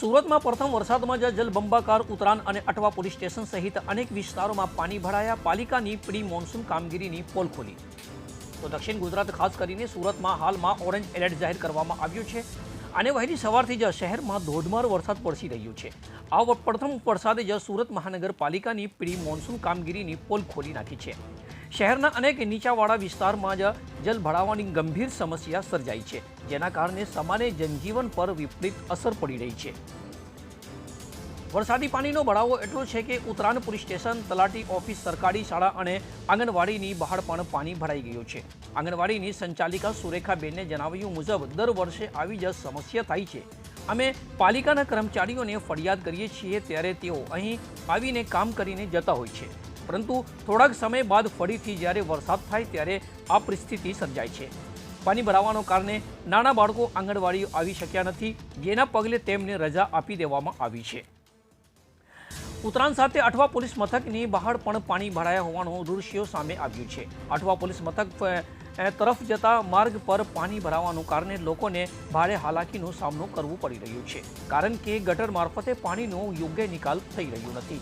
સુરતમાં પ્રથમ વરસાદમાં જ જલબંબાકાર ઉતરાણ અને અટવા પોલીસ સ્ટેશન સહિત અનેક વિસ્તારોમાં પાણી ભરાયા. પાલિકાની પ્રી મોન્સૂન કામગીરીની પોલ ખોલી. તો દક્ષિણ ગુજરાત ખાસ કરીને સુરતમાં હાલમાં ઓરેન્જ એલર્ટ જાહેર કરવામાં આવ્યું છે. અને વહેલી સવારથી જ શહેરમાં ધોધમાર વરસાદ પડસી રહ્યો છે. આ પ્રથમ વરસાદે જ સુરત મહાનગરપાલિકાની પ્રી મોન્સૂન કામગીરીની પોલ ખોલી નાખી છે. શહેરના અનેક નીચાવાળા વિસ્તારમાં જ જલ ભરાવાની ગંભીર સમસ્યા સર્જાઈ છે, જેના કારણે સામાન્ય જનજીવન પર વિપરીત અસર પડી રહી છે. વરસાદી પાણીનો ભરાવો એટલો છે કે ઉત્તરાયણ પોલીસ સ્ટેશન, તલાટી ઓફિસ, સરકારી શાળા અને આંગણવાડીની બહાર પણ પાણી ભરાઈ ગયું છે. આંગણવાડીની સંચાલિકા સુરેખાબેનને જણાવ્યું મુજબ, દર વર્ષે આવી જ સમસ્યા થાય છે. અમે પાલિકાના કર્મચારીઓને ફરિયાદ કરીએ છીએ ત્યારે તેઓ અહીં આવીને કામ કરીને જતા હોય છે. પરંતુ થોડાક સમય બાદ ફરીથી જ્યારે વરસાદ થાય ત્યારે આ પરિસ્થિતિ સર્જાય છે. પાણી ભરાવાના કારણે નાના બાળકો આંગણવાડીઓ આવી શક્યા નથી, જેના પગલે તેમને રજા આપી દેવામાં આવી છે. ઉત્તરાયણ સાથે અઠવા પોલીસ મથકની બહાર પણ પાણી ભરાયા હોવાનું દૃશ્યો સામે આવ્યું છે. અઠવા પોલીસ મથક તરફ જતા માર્ગ પર પાણી ભરાવાનું કારણે લોકોને ભારે હાલાકીનો સામનો કરવો પડી રહ્યો છે. કારણ કે ગટર મારફતે પાણીનો યોગ્ય નિકાલ થઈ રહ્યો નથી.